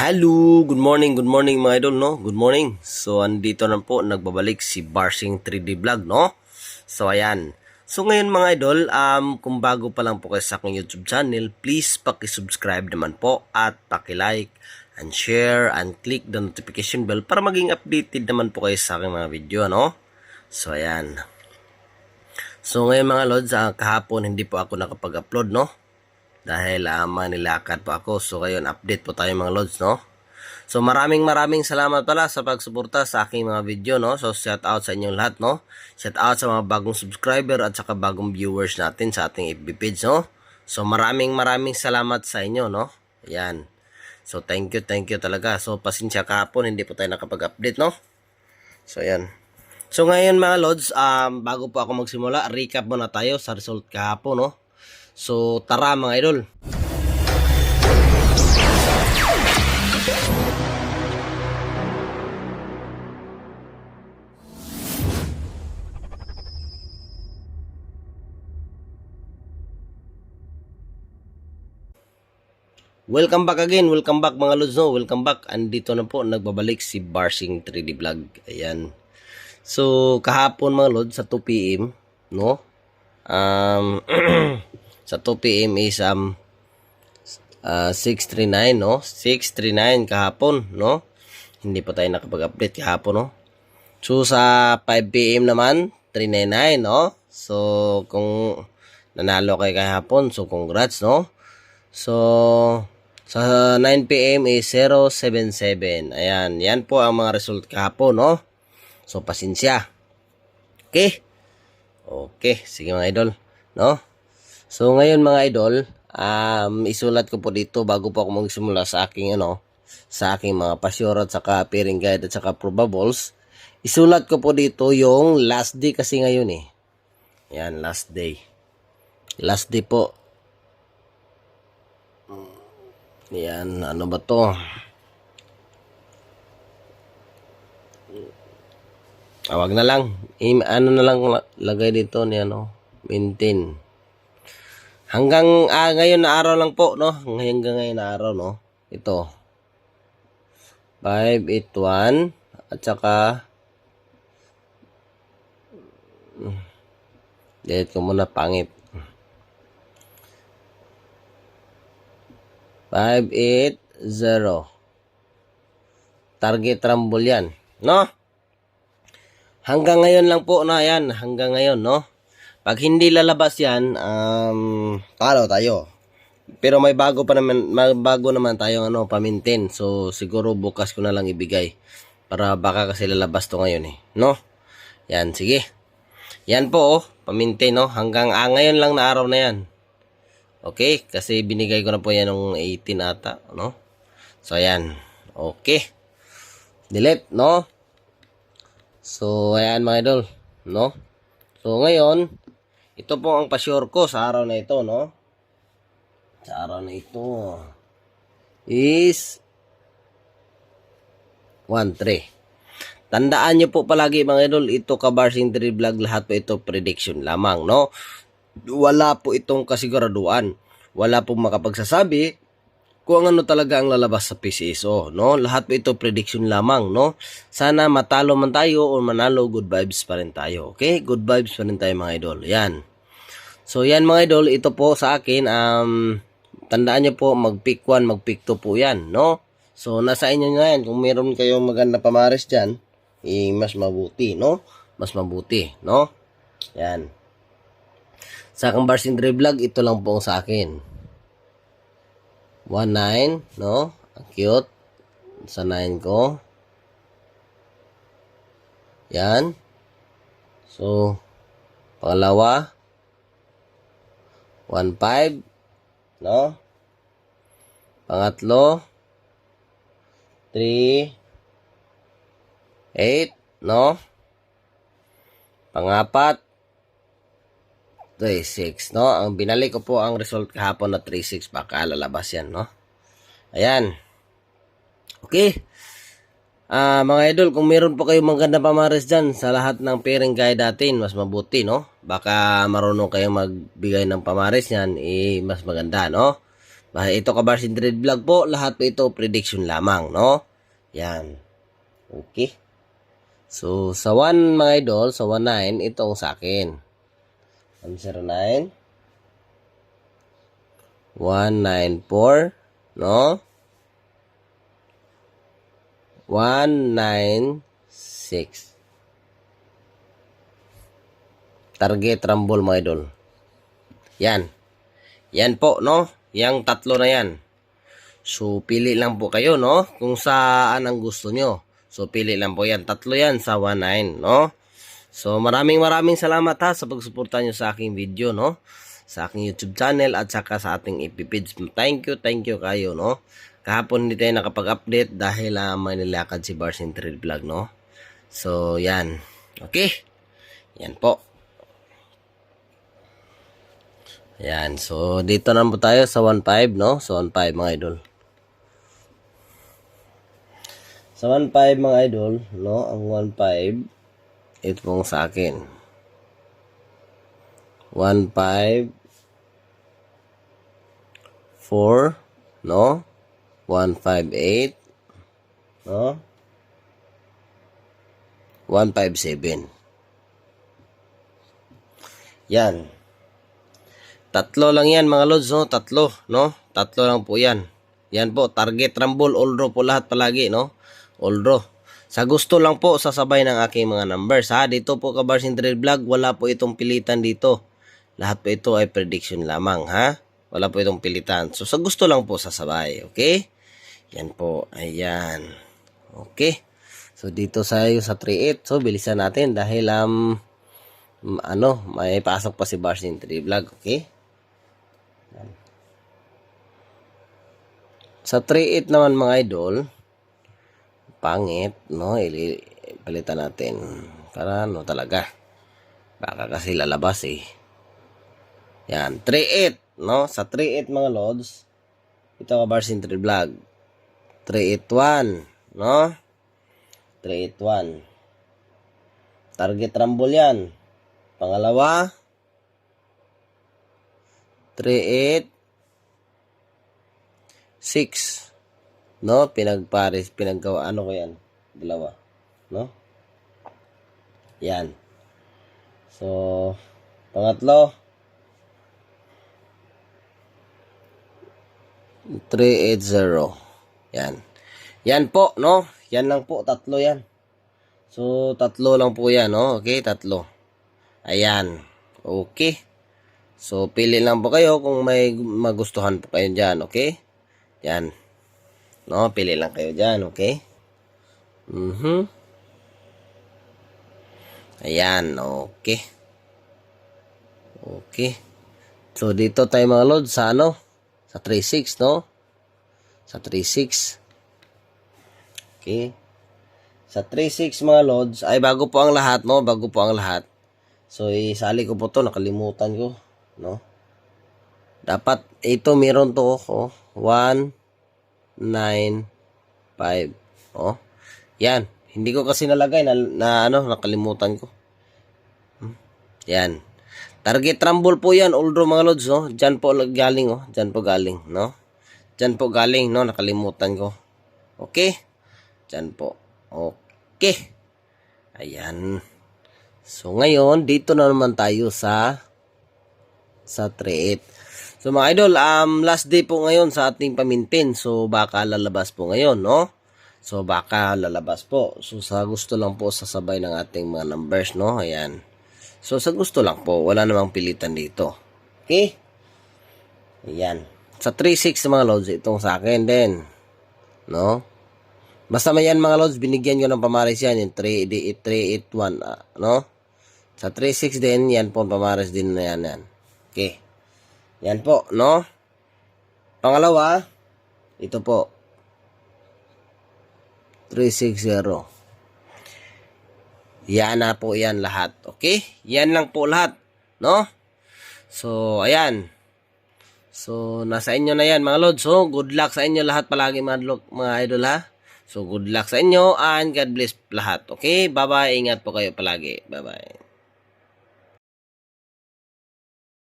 Hello, good morning, good morning mga idol, no? Good morning. So, andito na po, nagbabalik si Barsing 3D Vlog, no? So, ayan. So, ngayon mga idol, um, kung bago pa lang po kayo sa aking YouTube channel, please paki-subscribe naman po at paki-like and share and click the notification bell para maging updated naman po kayo sa aking mga video, no? So, ayan. So, ngayon mga lods, ah, kahapon hindi po ako nakapag-upload, no? Dahil uh, manilakad po ako. So ngayon update po tayo mga lods no. So maraming maraming salamat pala sa pagsuporta sa aking mga video no. So shout out sa inyong lahat no. Shout out sa mga bagong subscriber at saka bagong viewers natin sa ating FB page no. So maraming maraming salamat sa inyo no. Ayan. So thank you, thank you talaga. So pasensya kahapon hindi po tayo nakapag-update no. So ayan. So ngayon mga lods, um, bago po ako magsimula, recap muna tayo sa result kahapon no. So tara mga idol. Welcome back again, welcome back mga lods no, welcome back. Andito na po, nagbabalik si Barsing 3D Vlog. Ayan. So, kahapon mga lods sa 2 p.m. no? Um, sa 2 p.m. is um, uh, 639 no? 639 kahapon no? Hindi pa tayo nakapag-update kahapon no? So, sa 5 p.m. naman, 399 no? So, kung nanalo kayo kahapon, so congrats no? So, sa 9 p.m. is 077. Ayan, yan po ang mga result kahapon, no? So, pasensya. Okay? Okay, sige mga idol, no? So, ngayon mga idol, um, isulat ko po dito bago po ako magsimula sa aking, ano, sa aking mga pasyor at saka pairing guide at saka probables. Isulat ko po dito yung last day kasi ngayon eh. Yan, last day. Last day po. Yan, ano ba to? Awag na lang. I, ano na lang la- lagay dito ni ano, maintain. Hanggang ah, ngayon na araw lang po, no? Hanggang ngayon na araw, no? Ito. 581 at saka Delete ko muna pangit. 580. Target rumble yan. No? Hanggang ngayon lang po na yan. Hanggang ngayon, no? Pag hindi lalabas yan, um, talo tayo. Pero may bago pa naman, may bago naman tayong ano, pamintin. So, siguro bukas ko na lang ibigay. Para baka kasi lalabas to ngayon eh. No? Yan, sige. Yan po, oh, pamintin, no? Hanggang ah, ngayon lang na araw na yan. Okay, kasi binigay ko na po yan ng 18 ata, no? So, ayan. Okay. Delete, no? So, ayan mga idol, no? So, ngayon, ito po ang pasure ko sa araw na ito, no? Sa araw na ito is 1-3. Tandaan nyo po palagi mga idol, ito kabarsing 3 vlog, lahat po ito prediction lamang, no? wala po itong kasiguraduan. Wala pong makapagsasabi kung ano talaga ang lalabas sa PCSO, no? Lahat po ito prediction lamang, no? Sana matalo man tayo o manalo, good vibes pa rin tayo, okay? Good vibes pa rin tayo mga idol. Yan. So yan mga idol, ito po sa akin um tandaan niyo po mag-pick 1, mag-pick 2 po yan, no? So nasa inyo na yan. Kung meron kayong maganda pamares diyan, eh, mas mabuti, no? Mas mabuti, no? Yan. Sa aking Barsing Dre Vlog, ito lang po ang sa akin. 1.9, no? Cute. Sa 9 ko. Yan. So, pangalawa. 1.5, no? Pangatlo. 3, 8, no? Pangapat, 3-6, no? Ang binalik ko po ang result kahapon na 3-6. Baka lalabas yan, no? Ayan. Okay. Ah, mga idol, kung meron po kayong maganda pamares dyan sa lahat ng pairing guide natin, mas mabuti, no? Baka marunong kayong magbigay ng pamares yan, eh, mas maganda, no? Ito ka Barsin Dread Vlog po, lahat po ito prediction lamang, no? Yan. Okay. So, sa 1 mga idol, sa 19, itong sa akin. 109. 194, no? 196. Target rumble mga idol. Yan. Yan po, no? Yang tatlo na yan. So, pili lang po kayo, no? Kung saan ang gusto nyo. So, pili lang po yan. Tatlo yan sa 19, no? So, maraming maraming salamat ha sa pagsuporta nyo sa aking video, no? Sa aking YouTube channel at saka sa ating page. Thank you, thank you kayo, no? Kahapon hindi tayo nakapag-update dahil uh, may nilakad si Bars in Vlog, no? So, yan. Okay? Yan po. Yan. So, dito na po tayo sa 1.5, no? So, 1.5 mga idol. Sa 1.5 mga idol, no? Ang 1.5, ito pong sa akin. 1.5, 4, no? 158, no? 157. Yan. Tatlo lang yan mga lods, no? Tatlo, no? Tatlo lang po yan. Yan po, target rumble, all draw po lahat palagi, no? All draw. Sa gusto lang po, sasabay ng aking mga numbers, ha? Dito po, Kabars in Trade Vlog, wala po itong pilitan dito. Lahat po ito ay prediction lamang, ha? Wala po itong pilitan. So, sa gusto lang po sasabay, okay? Yan po, ayan. Okay. So, dito sa sa 3.8, so, bilisan natin dahil, um, ano, may pasok pa si Bars Trade Vlog, okay? Sa 3.8 naman mga idol, pangit, no? Ili palitan natin. Para ano talaga. Baka kasi lalabas eh. Yan, 3.8, no? Sa 3.8 mga lods, ito ka Bars Trade Vlog. 381, no? 381. Target rumble yan. Pangalawa, 38 6 no? Pinagpares pinaggawa. Ano ko yan? Dalawa. No? Yan. So pangatlo. 380 yan. Yan po no? Yan lang po. Tatlo yan. So tatlo lang po yan no? Okay tatlo. Ayan. Okay so pili lang po kayo kung may magustuhan po kayo dyan okay yan. No, pili lang kayo dyan, okay? Mhm. Ayan, okay. Okay. So, dito tayo mga load sa ano? Sa 3.6, no? Sa 3.6. Okay. Sa 3.6 mga loads, ay bago po ang lahat, no? Bago po ang lahat. So, isali ko po to nakalimutan ko, no? Dapat, ito meron to, oh. 1, 9, 5. Oh. Yan. Hindi ko kasi nalagay na, na ano, nakalimutan ko. Hmm. Yan. Target rumble po yan, draw mga lods, no? Diyan po galing, oh. Diyan po galing, no? Diyan po galing, no? Nakalimutan ko. Okay? Diyan po. Okay. Ayan. So, ngayon, dito na naman tayo sa sa 3-8. So mga idol, um, last day po ngayon sa ating paminpin. So baka lalabas po ngayon, no? So baka lalabas po. So sa gusto lang po sasabay ng ating mga numbers, no? Ayan. So sa gusto lang po, wala namang pilitan dito. Okay? Ayan. Sa 3-6 mga loads, itong sa akin din. No? Basta may yan mga loads, binigyan ko ng pamaris yan, yung 3-8-1, uh, no? Sa 3-6 din, yan po pamaris din na yan, yan. Okay. Yan po, no? Pangalawa, ito po. 360. Yan na po yan lahat. Okay? Yan lang po lahat. No? So, ayan. So, nasa inyo na yan mga lods. So, good luck sa inyo lahat palagi mga, mga idol ha. So, good luck sa inyo and God bless lahat. Okay? Bye-bye. Ingat po kayo palagi. Bye-bye.